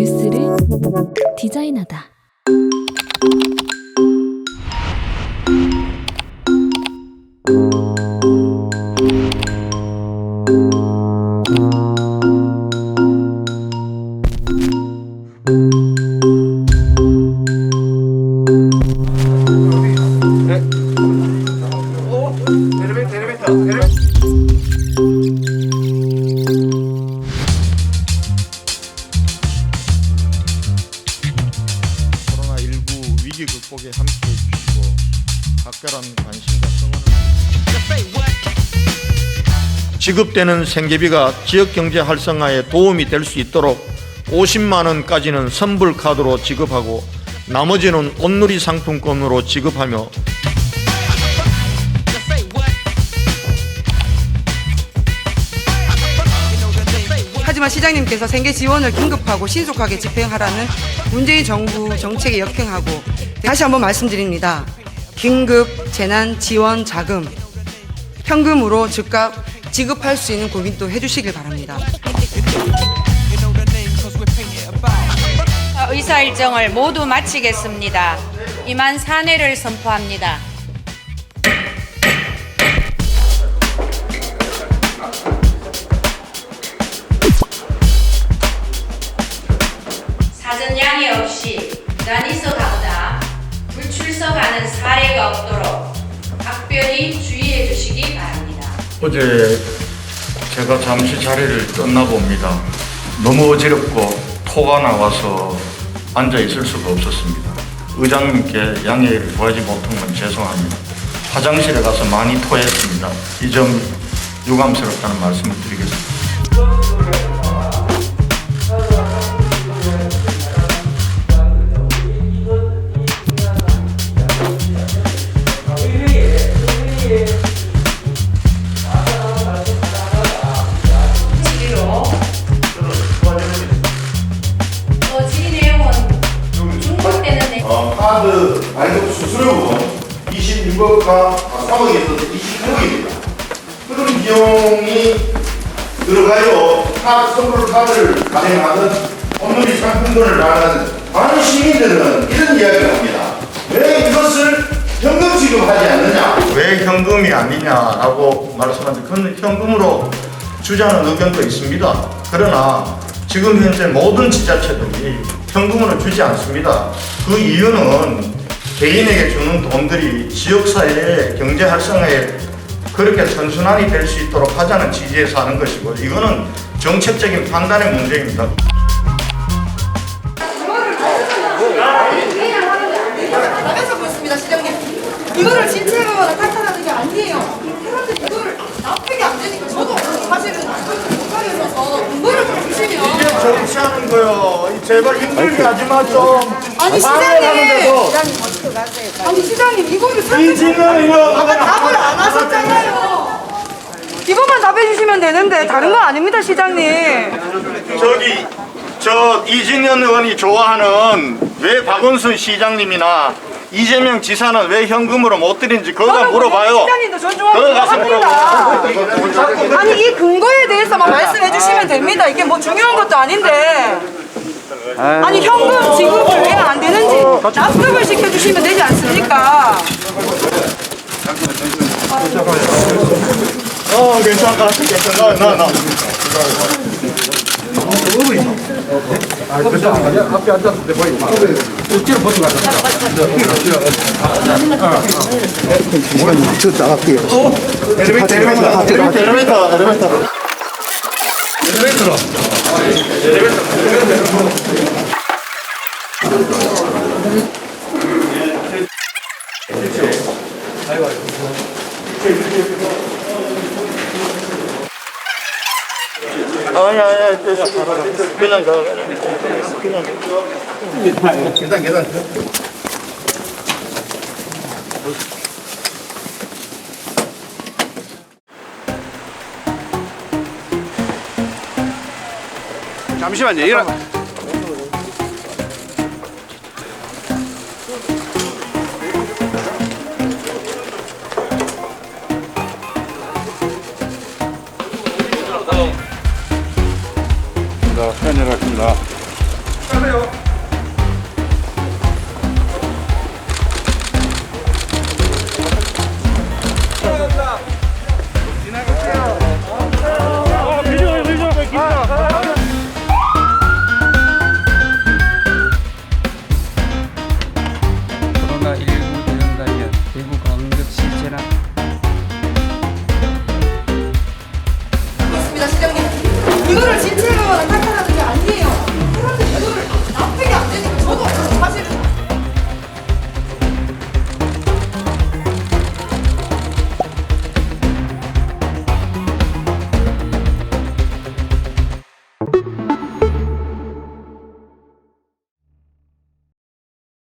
뉴스를 디자인하다. 위기 극복에 함께해 주시고 각별한 관심과 성원을 지급되는 생계비가 지역 경제 활성화에 도움이 될 수 있도록 50만 원까지는 선불 카드로 지급하고 나머지는 온누리 상품권으로 지급하며 하지만 시장님께서 생계 지원을 긴급하고 신속하게 집행하라는 문재인 정부 정책에 역행하고 다시 한번 말씀드립니다. 긴급 재난 지원 자금 현금으로 즉각 지급할 수 있는 고민도 해주시길 바랍니다. 의사 일정을 모두 마치겠습니다. 이만 사내를 선포합니다. 어제 제가 잠시 자리를 떴나 봅니다. 너무 어지럽고 토가 나와서 앉아 있을 수가 없었습니다. 의장님께 양해를 구하지 못한 건 죄송합니다. 화장실에 가서 많이 토했습니다. 이 점 유감스럽다는 말씀을 드리겠습니다. 26억과 3억에서 29억입니다. 그런 비용이 들어가요. 카드 선불 카드를 발행하는 온누리 상품권을 나가는 많은 시민들은 이런 이야기를 합니다. 왜 이것을 현금 지급하지 않느냐? 왜 현금이 아니냐라고 말씀하는데 그건 현금으로 주자는 의견도 있습니다. 그러나 지금 현재 모든 지자체들이 현금으로 주지 않습니다. 그 이유는 개인에게 주는 돈들이 지역사회의 경제 활성화에 그렇게 선순환이 될 수 있도록 하자는 취지에서 하는 것이고 이거는 정책적인 판단의 문제입니다. 나가서 보였습니다, 시장님. 이거를 진체가 탈탈하는 게 아니에요. 사람들 이거를 납득이 안 되니까 저도 사실은 납득을 못하겠어서 근거를 좀 주시면. 정치하는 거요. 제발 힘들게 하지 마 좀. 아니 시장님. 아니 시장님 이거를 이진은 이거 아까 답을 안 하셨잖아요. 이것만 답해주시면 되는데 다른 거 아닙니다, 시장님. 저기 저 이진현 의원이 좋아하는 왜 박원순 시장님이나 이재명 지사는 왜 현금으로 못 드린지 그거 물어봐요. 시장님도 그거 존중하고 가서 합니다. 아니 이 근거에 대해서만 말씀해 주시면 됩니다. 이게 뭐 중요한 것도 아닌데. 아니 현금 지급을 왜 안 되는지 납득을 시켜주시면 되지 않습니까? 어 괜찮다. 괜찮아. 나 나. 엘리베이터 엘리베이터 엘리베이터 엘리베이터 아니 아니 그 냥가 그냥 계단 계단. 잠시만요 일어 자, 편일하십니다. 가세요. 그거를 진짜